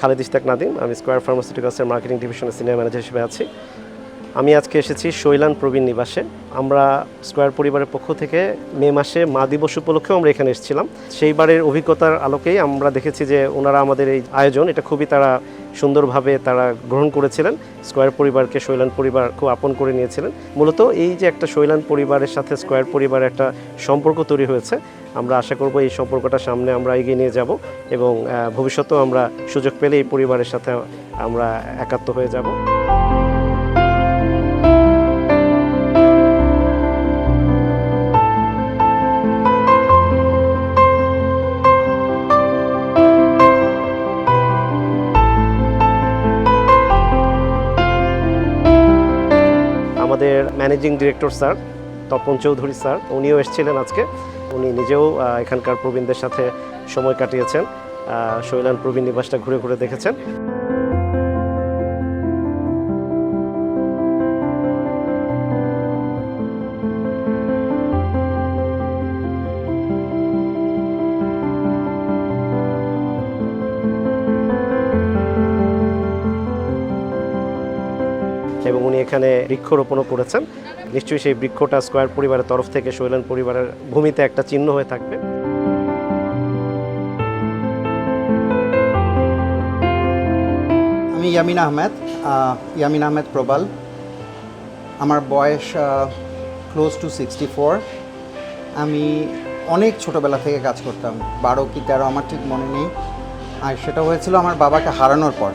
খালেদ ইস্তাক নাদিম, আমি স্কোয়ার ফার্মাসিউটিক্যালসের মার্কেটিং ডিভিশনের সিনিয়র ম্যানেজার হিসেবে আছি। আমি আজকে এসেছি শৈলান প্রবীণ নিবাসে। আমরা স্কোয়ার পরিবারের পক্ষ থেকে মে মাসে মা দিবস উপলক্ষেও আমরা এখানে এসেছিলাম। সেইবারের অভিজ্ঞতার আলোকেই আমরা দেখেছি যে ওনারা আমাদের এই আয়োজন, এটা খুবই তারা সুন্দরভাবে তারা গ্রহণ করেছিলেন। স্কোয়ার পরিবারকে শৈলান পরিবার খুব আপন করে নিয়েছিলেন। মূলত এই যে একটা শৈলান পরিবারের সাথে স্কোয়ার পরিবারের একটা সম্পর্ক তৈরি হয়েছে আমরা আশা করব এই সম্পর্কটা সামনে আমরা এগিয়ে নিয়ে যাব এবং ভবিষ্যতেও আমরা সুযোগ পেলে এই পরিবারের সাথে আমরা একাত্ম হয়ে যাব। আমাদের managing director sir Tapan Chowdhury sir, উনিও এসেছিলেন আজকে। উনি নিজেও এখানকার প্রবীণদের সাথে সময় কাটিয়েছেন। শৈলান প্রবীণ নিবাসটা ঘুরে ঘুরে দেখেছেন। বৃক্ষরোপণও করেছেন। নিশ্চয়ই সেই বৃক্ষটা স্কোয়ার পরিবারের তরফ থেকে, শৈলান পরিবারের ভূমিতে একটা চিহ্ন হয়ে থাকবে। আমি ইয়ামিন আহমেদ ইয়ামিন আহমেদ প্রবাল। আমার বয়স ক্লোজ টু সিক্সটি ফোর আমি অনেক ছোটোবেলা থেকে কাজ করতাম, বারো কি তেরো, আমার ঠিক মনে নেই। আর সেটা হয়েছিল আমার বাবাকে হারানোর পর।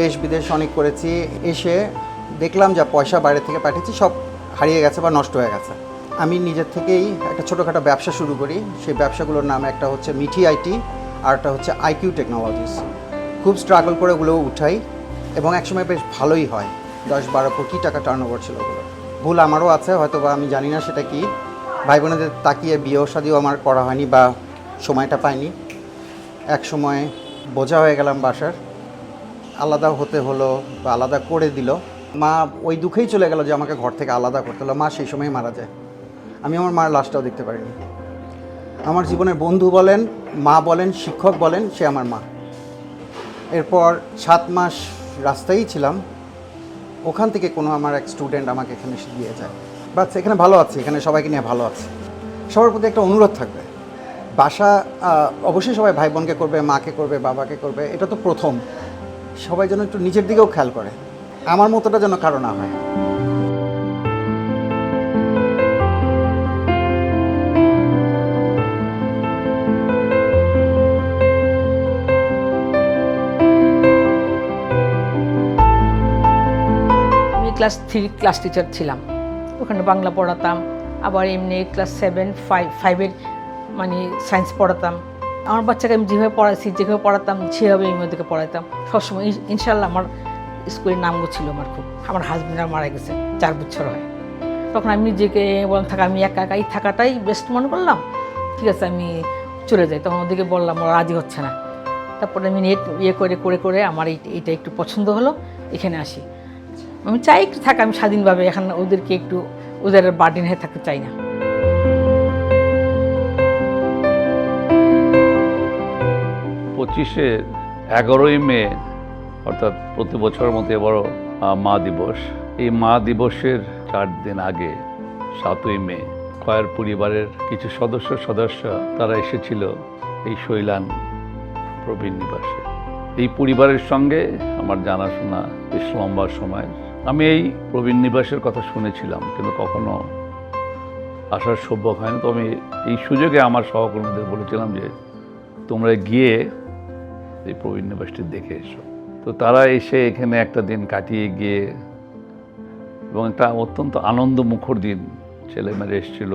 দেশ বিদেশ অনেক করেছি, এসে দেখলাম যা পয়সা বাইরে থেকে পাঠিয়েছি, সব হারিয়ে গেছে বা নষ্ট হয়ে গেছে। আমি নিজের থেকেই একটা ছোটোখাটো ব্যবসা শুরু করি। সেই ব্যবসাগুলোর নাম একটা হচ্ছে মিঠি আইটি আর একটা হচ্ছে আইকিউ টেকনোলজিস। খুব স্ট্রাগল করে ওগুলো উঠাই এবং একসময় বেশ ভালোই হয়। দশ বারো কোটি টাকা টার্ন ওভার ছিল ওগুলো। ভুল আমারও আছে হয়তো বা আমি জানি না সেটা কি। ভাই বোনেদের তাকিয়ে বিয়েও শাদিও আমার করা হয়নি বা সময়টা পাইনি। এক সময় বোঝা হয়ে গেলাম বাসার। আলাদা হতে হলো বা আলাদা করে দিল। মা ওই দুঃখেই চলে গেল যে আমাকে ঘর থেকে আলাদা করতে হলো। মা সেই সময়ই মারা যায়। আমি আমার মার লাশটাও দেখতে পারিনি। আমার জীবনের বন্ধু বলেন, মা বলেন, শিক্ষক বলেন, সে আমার মা। এরপর সাত মাস রাস্তায়ই ছিলাম। ওখান থেকে কোনো আমার এক স্টুডেন্ট আমাকে এখানে এসে দিয়ে যায়। বাস, এখানে ভালো আছি, এখানে সবাইকে নিয়ে ভালো আছে। সবার প্রতি একটা অনুরোধ থাকবে। বাসা অবশ্যই সবাই ভাই বোনকে করবে, মাকে করবে, বাবাকে করবে, এটা তো প্রথম। সবাই যেন একটু নিজের দিকেও খেয়াল করে। আমার মতোটা যেন কারও না হয়। ক্লাস থ্রি ক্লাস টিচার ছিলাম। ওখানে বাংলা পড়াতাম, আবার এমনি ক্লাস সেভেন ফাইভ ফাইভের মানে সায়েন্স পড়াতাম। আমার বাচ্চাকে আমি যেভাবে পড়াইছি, যেভাবে পড়াতাম, সেভাবে আমি ওদেরকে পড়াইতাম। সবসময় ইনশাল্লাহ আমার স্কুলের নামও ছিল আমার খুব। আমার হাজব্যান্ড মারা গেছে, চার বছর হয়। তখন আমি নিজেকে বললাম, থাকা, আমি একা একাই থাকাটাই বেস্ট মনে করলাম। ঠিক আছে, আমি চলে যাই। তখন ওদেরকে বললাম, ওরা রাজি হচ্ছে না। তারপরে আমি নেট ইয়ে করে করে করে আমার এই, এইটা একটু পছন্দ হলো, এখানে আসি। আমি চাই একটু থাকা, আমি স্বাধীনভাবে এখন ওদেরকে একটু, ওদের বার্ডেন হয়ে থাকতে চাই না। পঁচিশে এগারোই মে অর্থাৎ প্রতি বছরের মতো এবারও মা দিবস। এই মা দিবসের চার দিন আগে, সাতই মে কয়ের পরিবারের কিছু সদস্য সদস্য তারা এসেছিল এই শৈলান প্রবীণ নিবাসে। এই পরিবারের সঙ্গে আমার জানাশোনা বেশ লম্বা সময়। আমি এই প্রবীণ নিবাসের কথা শুনেছিলাম, কিন্তু কখনো আসার সভ্য হয়নি। তো আমি এই সুযোগে আমার সহকর্মীদের বলেছিলাম যে, তোমরা গিয়ে এই প্রবীণ নিবাসটি দেখে এসো। তো তারা এসে এখানে একটা দিন কাটিয়ে গিয়ে, এবং একটা অত্যন্ত আনন্দ মুখর দিন, ছেলেমেয়েরা এসেছিল,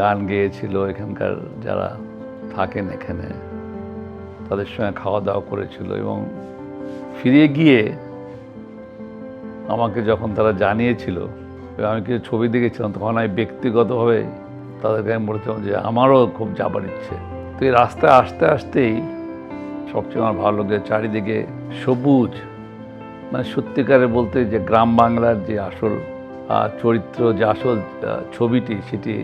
গান গেয়েছিল এখানকার যারা থাকেন এখানে, তাদের সঙ্গে খাওয়া দাওয়া করেছিল এবং ফিরে গিয়ে আমাকে যখন তারা জানিয়েছিল আমি কিছু ছবি দেখেছিলাম, তখন আমি ব্যক্তিগতভাবে তাদেরকে আমি বলেছিলাম যে আমারও খুব যাবার ইচ্ছে। তো এই রাস্তায় আসতে আসতেই সবচেয়ে আমার ভালো লাগে চারিদিকে সবুজ মানে সত্যিকারে বলতে যে গ্রাম বাংলার যে আসল চরিত্র, যে আসল ছবিটি, সেটি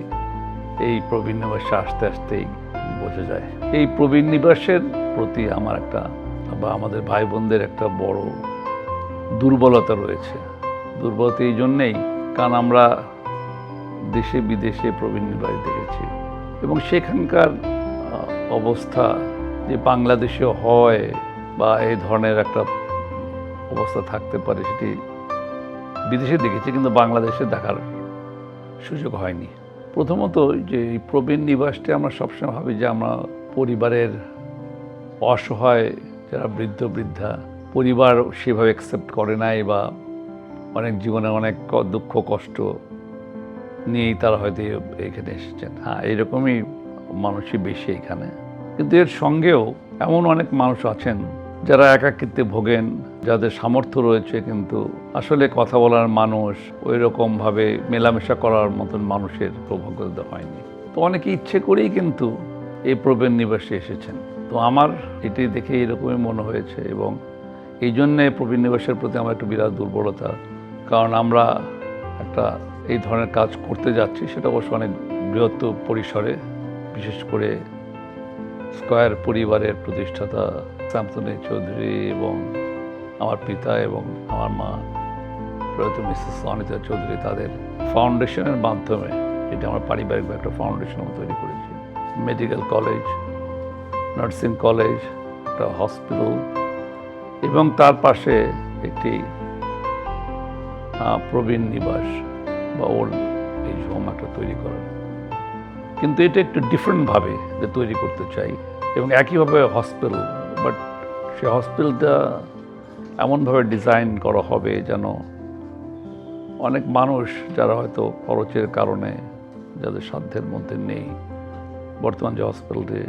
এই প্রবীণ নিবাসে আস্তে আসতেই বোঝা যায়। এই প্রবীণ নিবাসের প্রতি আমার একটা, বা আমাদের ভাই বোনদের একটা বড় দুর্বলতা রয়েছে। দুর্বলতা এই জন্যেই, কারণ আমরা দেশে বিদেশে প্রবীণ নিবাস দেখেছি। এবং সেখানকার অবস্থা যে বাংলাদেশে হয় বা এই ধরনের একটা অবস্থা থাকতে পারে, সেটি বিদেশে দেখেছি, কিন্তু বাংলাদেশে দেখার সুযোগ হয়নি। প্রথমত যে প্রবীণ নিবাসটি আমরা সবসময় ভাবি যে আমরা পরিবারের অসহায় যারা বৃদ্ধ, বৃদ্ধা, পরিবার সেভাবে অ্যাকসেপ্ট করে নাই বা অনেক জীবনে অনেক দুঃখ, কষ্ট নিয়েই তারা হয়তো এখানে এসেছেন। হ্যাঁ এরকমই মানুষই বেশি এখানে। কিন্তু এর সঙ্গেও এমন অনেক মানুষ আছেন যারা একাকিত্বে ভোগেন, যাদের সামর্থ্য রয়েছে কিন্তু আসলে কথা বলার মানুষ ওই রকমভাবে মেলামেশা করার মতন মানুষের সৌভাগ্য হয়নি। তো অনেকে ইচ্ছে করেই কিন্তু এই প্রবীণ নিবাসে এসেছেন। তো আমার এটি দেখে এরকমই মনে হয়েছে এবং এই জন্যে প্রবীণ নিবাসের প্রতি আমার একটু বিরাট দুর্বলতা। কারণ আমরা একটা এই ধরনের কাজ করতে যাচ্ছি, সেটা অবশ্য অনেক বৃহত্তর পরিসরে, বিশেষ করে স্কয়ার পরিবারের প্রতিষ্ঠাতা শামসুনি চৌধুরী এবং আমার পিতা এবং আমার মা, প্রয়াত মিসেস অনিতা চৌধুরী তাদের ফাউন্ডেশনের মাধ্যমে এটা আমার পারিবারিক একটা ফাউন্ডেশন তৈরি করেছি। মেডিকেল কলেজ, নার্সিং কলেজ, একটা হসপিটাল এবং তার পাশে একটি প্রবীণ নিবাস বা ওল্ড এজ হোম একটা তৈরি করার কিন্তু এটা একটু ডিফারেন্টভাবে যে তৈরি করতে চাই এবং একইভাবে হসপিটাল বাট সে হসপিটালটা এমনভাবে ডিজাইন করা হবে যেন অনেক মানুষ যারা হয়তো খরচের কারণে যাদের সাধ্যের মধ্যে নেই বর্তমান যে হসপিটালটি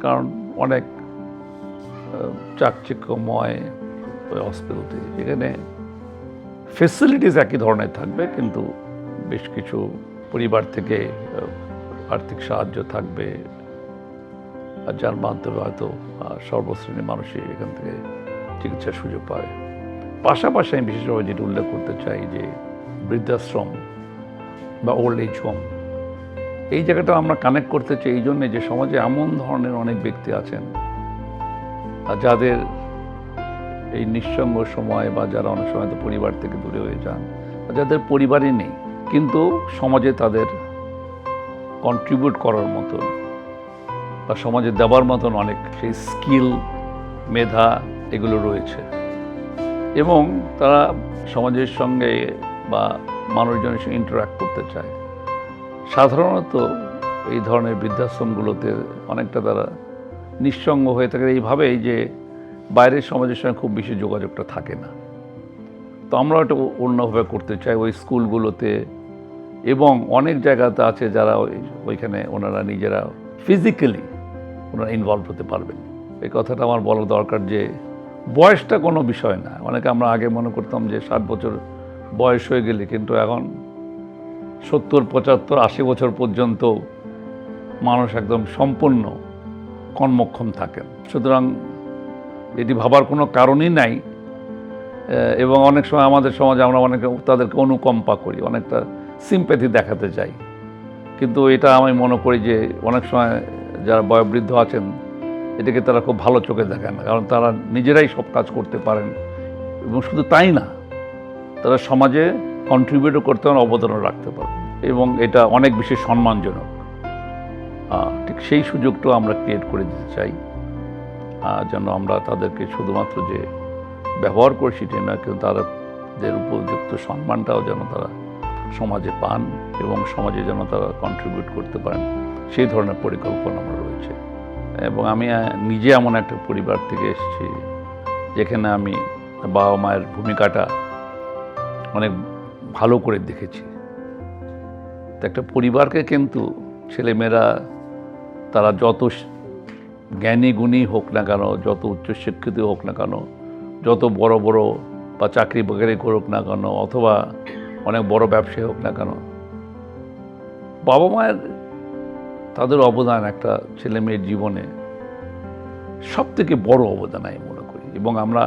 কারণ অনেক চাকচিক্যময় ওই হসপিটালটি এখানে ফেসিলিটিস একই ধরনের থাকবে, কিন্তু বেশ কিছু পরিবার থেকে আর্থিক সাহায্য থাকবে, আর যার মাধ্যমে হয়তো সর্বশ্রেণীর মানুষই এখান থেকে চিকিৎসার সুযোগ পাবে পাশাপাশি আমি বিশেষভাবে যেটা উল্লেখ করতে চাই যে, বৃদ্ধাশ্রম বা ওল্ড এজ হোম এই জায়গাটা আমরা কানেক্ট করতে চাই। এই জন্যে যে সমাজে এমন ধরনের অনেক ব্যক্তি আছেন যাদের এই নিঃসঙ্গ সময় বা যারা অনেক সময় তো পরিবার থেকে দূরে হয়ে যান যাদের পরিবারই নেই, কিন্তু সমাজে তাদের কন্ট্রিবিউট করার মতন বা সমাজে দেওয়ার মতন অনেক সেই স্কিল মেধা এগুলো রয়েছে। এবং তারা সমাজের সঙ্গে বা মানুষজনের সঙ্গে ইন্টারাক্ট করতে চায়। সাধারণত এই ধরনের বৃদ্ধাশ্রমগুলোতে অনেকটা তারা নিঃসঙ্গ হয়ে থাকে। এইভাবেই যে বাইরের সমাজের সঙ্গে খুব বেশি যোগাযোগটা থাকে না। তো আমরা ওটা অন্যভাবে করতে চাই। ওই স্কুলগুলোতে এবং অনেক জায়গাতে আছে যারা ওইখানে ওনারা নিজেরা ফিজিক্যালি ওনারা ইনভলভ হতে পারবেন। এই কথাটা আমার বলা দরকার যে বয়সটা কোনো বিষয় না। অনেকে আমরা আগে মনে করতাম যে ষাট বছর বয়স হয়ে গেলে কিন্তু এখন সত্তর, পঁচাত্তর, আশি বছর পর্যন্ত মানুষ একদম সম্পূর্ণ কর্মক্ষম থাকেন। সুতরাং এটি ভাবার কোনো কারণই নাই। এবং অনেক সময় আমাদের সমাজে আমরা অনেকে তাদেরকে অনুকম্পা করি। অনেকটা সিম্প্যাথি দেখাতে চাই। কিন্তু এটা আমি মনে করি যে অনেক সময় যারা বয়োবৃদ্ধ আছেন, এটাকে তারা খুব ভালো চোখে দেখেন না। কারণ তারা নিজেরাই সব কাজ করতে পারেন এবং শুধু তাই না, তারা সমাজে কন্ট্রিবিউটও করতে পারেন, অবদানও রাখতে পারেন এবং এটা অনেক বেশি সম্মানজনক। ঠিক সেই সুযোগটাও আমরা ক্রিয়েট করে দিতে চাই। যেন আমরা তাদেরকে শুধুমাত্র যে ব্যবহার করি সেটি নয় কিন্তু তাদের উপযুক্ত সম্মানটাও যেন তারা সমাজে পান এবং সমাজে যেন তারা কন্ট্রিবিউট করতে পারেন, সেই ধরনের পরিকল্পনা আমার রয়েছে। এবং আমি নিজে এমন একটা পরিবার থেকে এসেছি, যেখানে আমি বাবা মায়ের ভূমিকাটা অনেক ভালো করে দেখেছি। একটা পরিবারকে কিন্তু ছেলেমেয়েরা, তারা যত জ্ঞানী গুণী হোক না কেন, যত উচ্চশিক্ষিত হোক না কেন, যত বড় বড় বা চাকরি বাকরি করুক না কেন, অথবা অনেক বড় ব্যবসায়ী হোক না কেন, বাবা মায়ের তাদের অবদান একটা ছেলে মেয়ের জীবনে সব থেকে বড় অবদান আমি মনে করি। এবং আমরা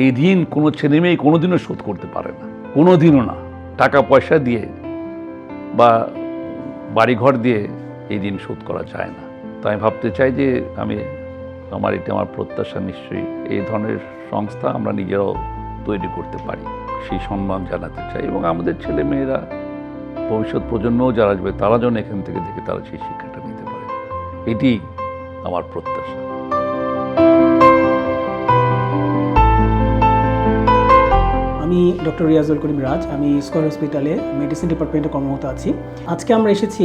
এই ঋণ কোনো ছেলে মেয়ে কোনোদিনও শোধ করতে পারে না, কোনোদিনও না। টাকা পয়সা দিয়ে বা বাড়িঘর দিয়ে এই ঋণ শোধ করা যায় না। তো আমি ভাবতে চাই যে আমি আমার, এটি আমার প্রত্যাশা নিশ্চয়ই এই ধরনের সংস্থা আমরা নিজেরাও তৈরি করতে পারি। সেই সম্মান জানাতে চাই এবং আমাদের ছেলে মেয়েরা ভবিষ্যৎ প্রজন্মও যারা আসবে, তারা যেন এখান থেকে দেখে তারা সেই শিক্ষাটা নিতে পারে। এটি আমার প্রত্যাশা। আমি ডক্টর রিয়াজুল করিম রাজ, আমি স্কয়ার হসপিটালে মেডিসিন ডিপার্টমেন্টে কর্মরত আছি। আজকে আমরা এসেছি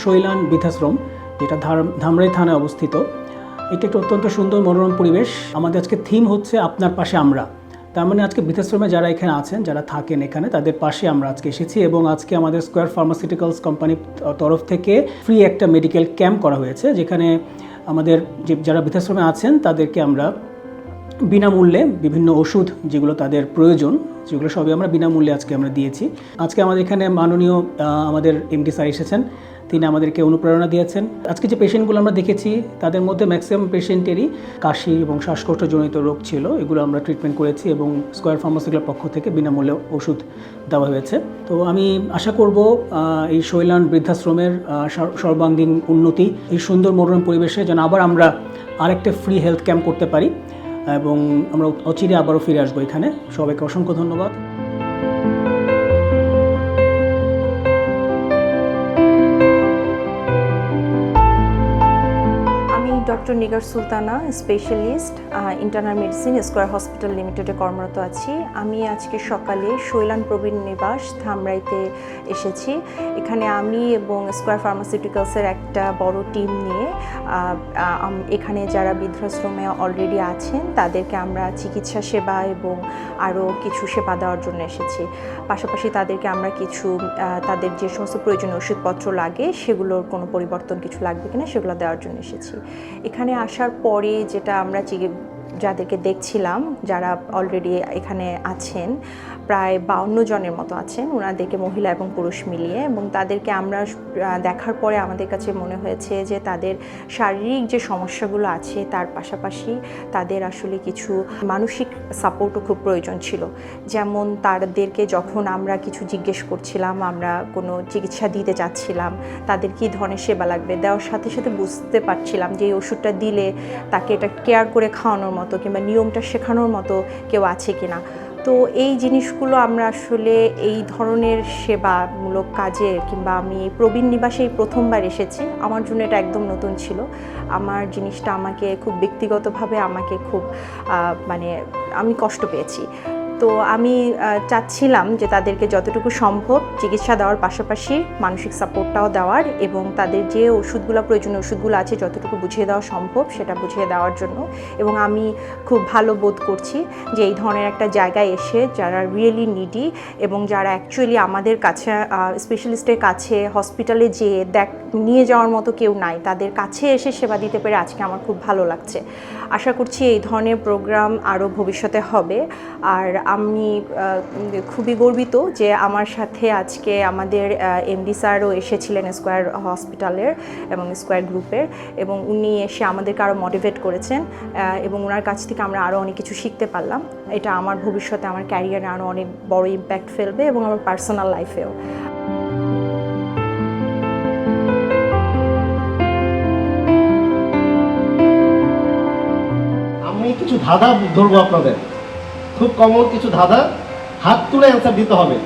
শৈলান বৃদ্ধাশ্রম, যেটা ধামরাই থানায় অবস্থিত। এটা একটা অত্যন্ত সুন্দর মনোরম পরিবেশ। আমাদের আজকে থিম হচ্ছে আপনার পাশে আমরা। তার মানে আজকে বৃদ্ধাশ্রমে যারা এখানে আছেন, যারা থাকেন এখানে, তাদের পাশে আমরা আজকে এসেছি এবং আজকে আমাদের স্কোয়ার ফার্মাসিউটিক্যালস কোম্পানির তরফ থেকে ফ্রি একটা মেডিকেল ক্যাম্প করা হয়েছে, যেখানে আমাদের যে যারা বৃদ্ধাশ্রমে আছেন, তাদেরকে আমরা বিনামূল্যে বিভিন্ন ওষুধ যেগুলো তাদের প্রয়োজন, যেগুলো সবই আমরা বিনামূল্যে আজকে আমরা দিয়েছি। আজকে আমাদের এখানে মাননীয় আমাদের এমডি স্যার এসেছেন তিনি আমাদেরকে অনুপ্রেরণা দিয়েছেন। আজকে যে পেশেন্টগুলো আমরা দেখেছি, তাদের মধ্যে ম্যাক্সিমাম পেশেন্টেরই কাশি এবং শ্বাসকষ্টজনিত রোগ ছিল। এগুলো আমরা ট্রিটমেন্ট করেছি এবং স্কোয়ার ফার্মাসিটিক্যাল পক্ষ থেকে বিনামূল্যে ওষুধ দেওয়া হয়েছে। তো আমি আশা করব এই শৈলান বৃদ্ধাশ্রমের সর্বাঙ্গীন উন্নতি, এই সুন্দর মনোরম পরিবেশে যেন আবার আমরা আরেকটা ফ্রি হেলথ ক্যাম্প করতে পারি এবং আমরা অচিরে আবারও ফিরে আসব এখানে। সবাইকে অসংখ্য ধন্যবাদ। আমি doctor Nigar Sultana specialist internal medicine Square hospital লিমিটেডে কর্মরত আছি। আমি আজকে সকালে শৈলান প্রবীণ নিবাস, ধামরাইতে এসেছি। এখানে আমি এবং স্কোয়ার ফার্মাসিউটিক্যালসের একটা বড় টিম নিয়ে এখানে যারা বৃদ্ধাশ্রমে অলরেডি আছেন, তাদেরকে আমরা চিকিৎসা সেবা এবং আরও কিছু সেবা দেওয়ার জন্য এসেছি। পাশাপাশি তাদেরকে আমরা কিছু তাদের যে সমস্ত প্রয়োজনীয় ওষুধপত্র লাগে, সেগুলোর কোনো পরিবর্তন কিছু লাগবে কিনা, সেগুলো দেওয়ার জন্য এসেছি। এখানে আসার পরে যেটা আমরা যাদেরকে দেখছিলাম যারা অলরেডি এখানে আছেন প্রায় বাউন্ন জনের মতো আছেন। ওনাদেরকে মহিলা এবং পুরুষ মিলিয়ে এবং তাদেরকে আমরা দেখার পরে আমাদের কাছে মনে হয়েছে যে তাদের শারীরিক যে সমস্যাগুলো আছে, তার পাশাপাশি তাদের আসলে কিছু মানসিক সাপোর্টও খুব প্রয়োজন ছিল। যেমন তাদেরকে যখন আমরা কিছু জিজ্ঞেস করছিলাম, আমরা কোনো চিকিৎসা দিতে চাচ্ছিলাম, তাদের কী ধরনের সেবা লাগবে, দেওয়ার সাথে সাথে বুঝতে পারছিলাম যে এই ওষুধটা দিলে তাকে এটা কেয়ার করে খাওয়ানোর মতো কিংবা নিয়মটা শেখানোর মতো কেউ আছে কিনা। তো এই জিনিসগুলো আমরা আসলে এই ধরনের সেবামূলক কাজে কিংবা আমি এই প্রবীণ নিবাসে এই প্রথমবার এসেছি, আমার জন্য এটা একদম নতুন ছিল। আমার জিনিসটা আমাকে খুব ব্যক্তিগতভাবে আমাকে খুব মানে আমি কষ্ট পেয়েছি। তো আমি চাচ্ছিলাম যে তাদেরকে যতটুকু সম্ভব চিকিৎসা দেওয়ার পাশাপাশি মানসিক সাপোর্টটাও দেওয়ার এবং তাদের যে ওষুধগুলো, প্রয়োজনীয় ওষুধগুলো আছে যতটুকু বুঝিয়ে দেওয়া সম্ভব সেটা বুঝিয়ে দেওয়ার জন্য এবং আমি খুব ভালো বোধ করছি যে এই ধরনের একটা জায়গায় এসে যারা রিয়েলি নিডি এবং যারা অ্যাকচুয়ালি আমাদের কাছে স্পেশালিস্টের কাছে হসপিটালে যেয়ে দেখ নিয়ে যাওয়ার মতো কেউ নাই। তাদের কাছে এসে সেবা দিতে পেরে আজকে আমার খুব ভালো লাগছে। আশা করছি এই ধরনের প্রোগ্রাম আরও ভবিষ্যতে হবে। আর আমি খুবই গর্বিত যে আমার সাথে আজকে আমাদের এমডি স্যারও এসেছিলেন স্কোয়ার হসপিটালের এবং স্কোয়ার গ্রুপের এবং উনি এসে আমাদেরকে আরও মোটিভেট করেছেন এবং ওনার কাছ থেকে আমরা আরও অনেক কিছু শিখতে পারলাম। এটা আমার ভবিষ্যতে, আমার ক্যারিয়ারে আরও অনেক বড় ইম্প্যাক্ট ফেলবে এবং আমার পার্সোনাল লাইফেও ধাঁধা ধরবো আপনাদের। খুব কমন কিছু ধাঁধা। হাত তুলে অ্যান্সার দিতে হবে।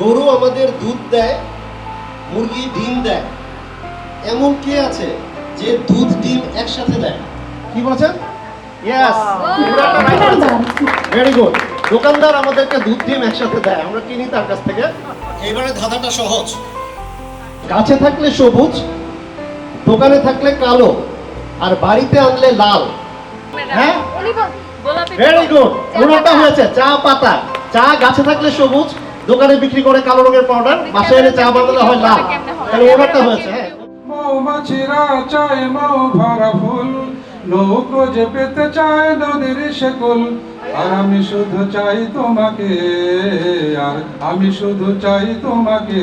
গরু আমাদের দুধ দেয় মুরগি ডিম দেয়। এমন কে আছে যে দুধ ডিম একসাথে দেয়? কি বলছেন? ইয়েস ভেরি গুড দোকানদার আমাদেরকে দুধ ডিম একসাথে দেয়। আমরা কিনি তার কাছ থেকে। এবারে ধাঁধাটা সহজ। গাছে থাকলে সবুজ দোকানে থাকলে কালো আর বাড়িতে আনলে লাল। হ্যাঁ? ভেরি গুড ওনারটা হয়েছে চা পাতা। চা গাছে থাকলে সবুজ দোকানে বিক্রি করে কালো রঙের পাউডার বাসায় এনে চা বানালে হয় লাল। তাহলে হয়েছে হ্যাঁ। মৌমাছিরা চায় মৌ ভরা ফুল লোক যে পেতে চায় নদীর শেকল আর আমি শুধু চাই তোমাকে আর আমি শুধু চাই তোমাকে।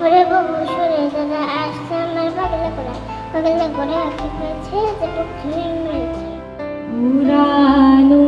ওরে বাবু সরে যারা আসছে আমার পাগলা করে পাগলা করে আঁকি পেয়েছে যে পক্ষী মেরেছে পুরানো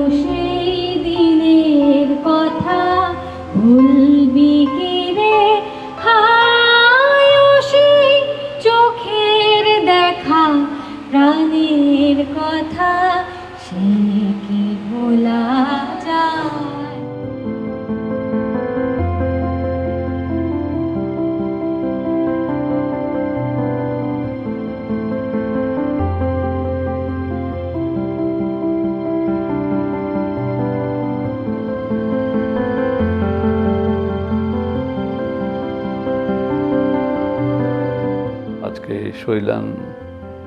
শৈলান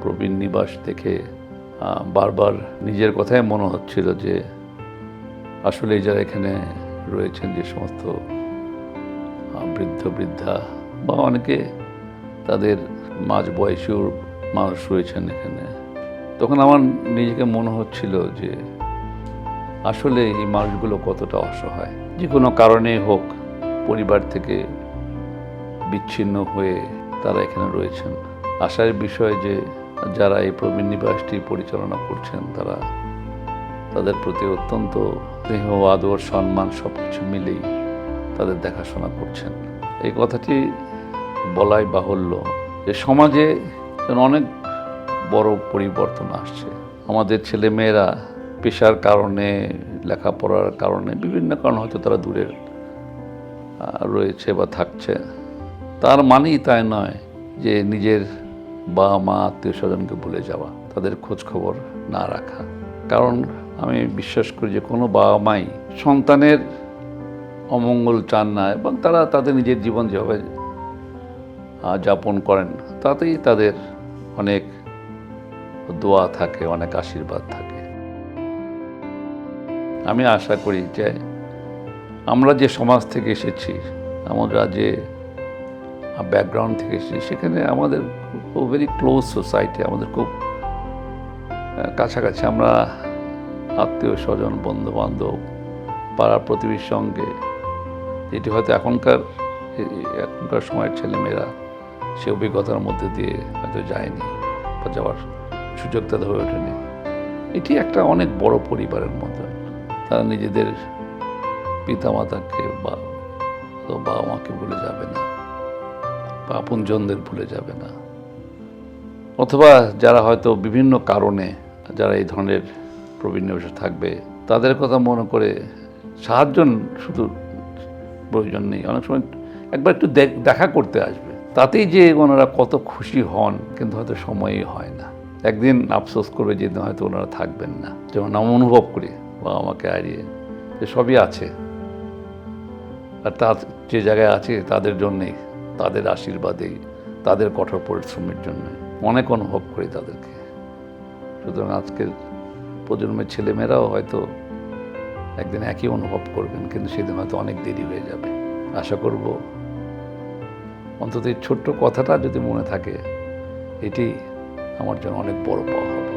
প্রবীণ নিবাস থেকে বারবার নিজের কথাই মনে হচ্ছিল যে আসলে যারা এখানে রয়েছেন যে সমস্ত বৃদ্ধ, বৃদ্ধা বা অনেকে তাদের মাঝ বয়সীয় মানুষ রয়েছেন এখানে। তখন আমার নিজেকে মনে হচ্ছিল যে আসলে এই মানুষগুলো কতটা অসহায়। যে কোনো কারণে হোক, পরিবার থেকে বিচ্ছিন্ন হয়ে তারা এখানে রয়েছেন। আশার বিষয় যে যারা এই প্রবীণ নিবাসটি পরিচালনা করছেন, তারা তাদের প্রতি অত্যন্ত স্নেহ আদর, সম্মান সব কিছু মিলেই তাদের দেখাশোনা করছেন। এই কথাটি বলাই বাহুল্য যে সমাজে অনেক বড় পরিবর্তন আসছে। আমাদের ছেলেমেয়েরা পেশার কারণে, লেখাপড়ার কারণে বিভিন্ন কারণে হয়তো তারা দূরের রয়েছে বা থাকছে। তার মানেই তাই নয় যে নিজের বাবা মা আত্মীয় স্বজনকে ভুলে যাওয়া, তাদের খোঁজ খবর না রাখা। কারণ আমি বিশ্বাস করি যে কোনো বাবা মাই সন্তানের অমঙ্গল চান না এবং তারা তাদের নিজের জীবন যেভাবে যাপন করেন, তাতেই তাদের অনেক দোয়া থাকে, অনেক আশীর্বাদ থাকে। আমি আশা করি যে আমরা যে সমাজ থেকে এসেছি, আমরা যে ব্যাকগ্রাউন্ড থেকে এসেছি। সেখানে আমাদের ভেরি ক্লোজ সোসাইটি আমাদের খুব কাছাকাছি। আমরা আত্মীয় স্বজন বন্ধু বান্ধব পাড়া প্রতিবেশীর সঙ্গে, যেটি হয়তো এখনকার এখনকার সময়ের ছেলেমেয়েরা সে অভিজ্ঞতার মধ্যে দিয়ে হয়তো যায়নি বা যাওয়ার সুযোগ তাদের হয়ে ওঠেনি। এটি একটা অনেক বড় পরিবারের মতো তারা নিজেদের পিতামাতাকে বা বাবা মাকে ভুলে যাবে না। বা আপনজনদের ভুলে যাবে না। অথবা যারা হয়তো বিভিন্ন কারণে যারা এই ধরনের প্রবীণ নিবাসে থাকবে, তাদের কথা মনে করে সাহায্য শুধু প্রয়োজন নেই। অনেক সময় একবার একটু দেখ- করতে আসবে। তাতেই যে ওনারা কত খুশি হন, কিন্তু হয়তো সময়ই হয় না। একদিন আফসোস করবে যেদিন হয়তো ওনারা থাকবেন না। যেমন আমি অনুভব করি বা আমাকে হারিয়ে। যে সবই আছে। আর তা যে জায়গায় আছে, তাদের জন্যেই তাদের আশীর্বাদেই তাদের কঠোর পরিশ্রমের জন্য। অনেক অনুভব করি তাদেরকে। সুতরাং আজকের প্রজন্মের ছেলেমেয়েরাও হয়তো একদিন একই অনুভব করবেন, কিন্তু সেদিন হয়তো অনেক দেরি হয়ে যাবে। আশা করব অন্তত এই ছোট্ট কথাটা যদি মনে থাকে, এটি আমার জন্য অনেক বড় পাওয়া হবে।